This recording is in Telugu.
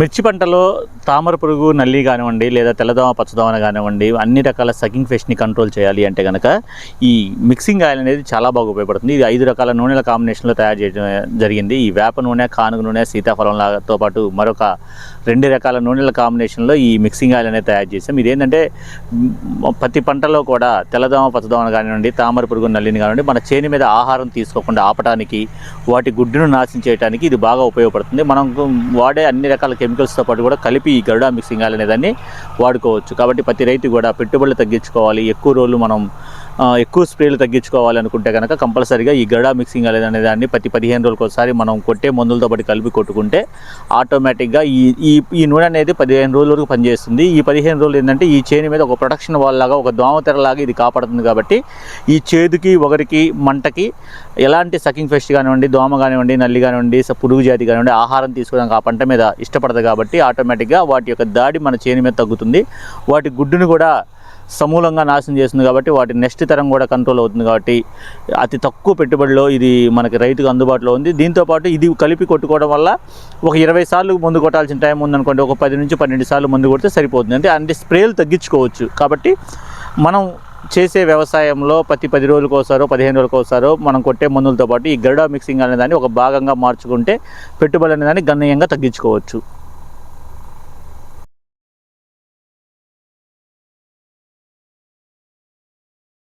మిర్చి పంటలో తామర పురుగు నల్లి కానివ్వండి లేదా తెల్లదోమ పచ్చదోమన కానివ్వండి అన్ని రకాల సకింగ్ ఫెస్ట్ని కంట్రోల్ చేయాలి అంటే కనుక ఈ మిక్సింగ్ ఆయిల్ అనేది చాలా బాగా ఉపయోగపడుతుంది. ఇది ఐదు రకాల నూనెల కాంబినేషన్లో తయారు చేయడం జరిగింది. ఈ వేప నూనె కానుగ నూనె సీతాఫలం లాగాతో పాటు మరొక రెండు రకాల నూనెల కాంబినేషన్లో ఈ మిక్సింగ్ ఆయిల్ అనేది తయారు చేసాం. ఇదేంటంటే ప్రతి పంటలో కూడా తెల్లదోమ పచ్చదోమన కానివ్వండి తామర పురుగు నల్లిని కానివ్వండి మన చేను మీద ఆహారం తీసుకోకుండా ఆపడానికి వాటి గుడ్డును నాశనం చేయడానికి ఇది బాగా ఉపయోగపడుతుంది. మనం వాడే అన్ని రకాల కెమికల్స్తో పాటు కూడా కలిపి ఈ గరుడా మిక్సింగ్ ఆయిల్ అనేదాన్ని వాడుకోవచ్చు. కాబట్టి ప్రతి రైతు కూడా పెట్టుబడులు తగ్గించుకోవాలి. ఎక్కువ రోజులు మనం ఎక్కువ స్ప్రేలు తగ్గించుకోవాలి అనుకుంటే కనుక కంపల్సరీగా ఈ గడా మిక్సింగ్ అనే దాన్ని ప్రతి పదిహేను రోజులకు ఒకసారి మనం కొట్టే మందులతో పాటు కలిపి కొట్టుకుంటే ఆటోమేటిక్గా ఈ ఈ ఈ నూనె అనేది పదిహేను రోజుల వరకు పనిచేస్తుంది. ఈ పదిహేను రోజులు ఏంటంటే ఈ చేను మీద ఒక ప్రొటెక్షన్ వాళ్ళలాగా ఒక దోమతెరలాగా ఇది కాపాడుతుంది కాబట్టి ఈ చేదుకి ఒకరికి మంటకి ఎలాంటి సకింగ్ ఫెస్ట్ కానివ్వండి దోమ కానివ్వండి నల్లి కానివ్వండి స- పురుగు జాతి కానివ్వండి ఆహారం తీసుకోవడానికి ఆ పంట మీద ఇష్టపడదు కాబట్టి ఆటోమేటిక్గా వాటి యొక్క దాడి మన చేను మీద తగ్గుతుంది. వాటి గుడ్డును కూడా సమూలంగా నాశనం చేస్తుంది కాబట్టి వాటి నెక్స్ట్ తరం కూడా కంట్రోల్ అవుతుంది కాబట్టి అతి తక్కువ పెట్టుబడిలో ఇది మనకి రైతుకు అందుబాటులో ఉంది. దీంతో పాటు ఇది కలిపి కొట్టుకోవడం వల్ల ఒక ఇరవై సార్లు ముందు కొట్టాల్సిన టైం ఉందనుకోండి ఒక పది నుంచి పన్నెండు సార్లు ముందు కొడితే సరిపోతుంది. అంటే అంటే స్ప్రేలు తగ్గించుకోవచ్చు. కాబట్టి మనం చేసే వ్యవసాయంలో ప్రతి పది రోజులకు ఒకసారో పదిహేను రోజులకు ఒకసారో మనం కొట్టే మందులతో పాటు ఈ గరుడా మిక్సింగ్ అనే దాన్ని ఒక భాగంగా మార్చుకుంటే పెట్టుబడి అనేదాన్ని గణనీయంగా తగ్గించుకోవచ్చు.